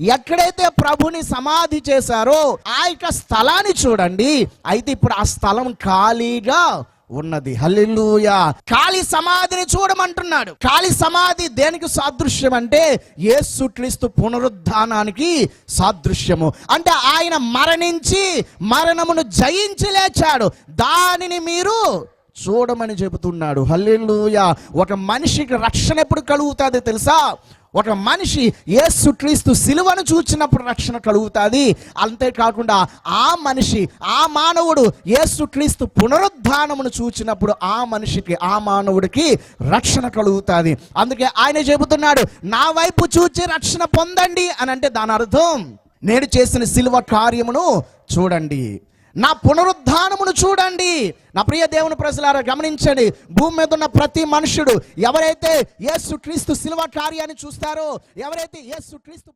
ఎక్కడైతే ప్రభుని సమాధి చేశారో ఆ యొక్క స్థలాన్ని చూడండి. అయితే ఇప్పుడు ఆ స్థలం ఖాళీగా ఉన్నది. హల్లెలూయా. ఖాళీ సమాధిని చూడమంటున్నాడు. ఖాళీ సమాధి దేనికి సాదృశ్యం అంటే యేసుక్రీస్తు పునరుద్ధానానికి సాదృశ్యము. అంటే ఆయన మరణించి మరణమును జయించి లేచాడు. దానిని మీరు చూడమని చెబుతున్నాడు. హల్లెలూయా. ఒక మనిషికి రక్షణ ఎప్పుడు కలుగుతుంది తెలుసా? ఒక మనిషి యేసుక్రీస్తు సిలువను చూచినప్పుడు రక్షణ కలుగుతుంది. అంతేకాకుండా ఆ మనిషి ఆ మానవుడు యేసుక్రీస్తు పునరుద్ధానమును చూచినప్పుడు ఆ మనిషికి ఆ మానవుడికి రక్షణ కలుగుతుంది. అందుకే ఆయన చెబుతున్నాడు నా వైపు చూచి రక్షణ పొందండి అని అంటే దాని అర్థం నేను చేసిన సిలువ కార్యమును చూడండి. నా పునరుద్ధానమును చూడండి. నా ప్రియ దేవుని ప్రజలారా గమనించండి. భూమి మీద ఉన్న ప్రతి మనుషుడు ఎవరైతే యేసు క్రీస్తు శిల్వ కార్యాన్ని చూస్తారో ఎవరైతే యేసు క్రీస్తు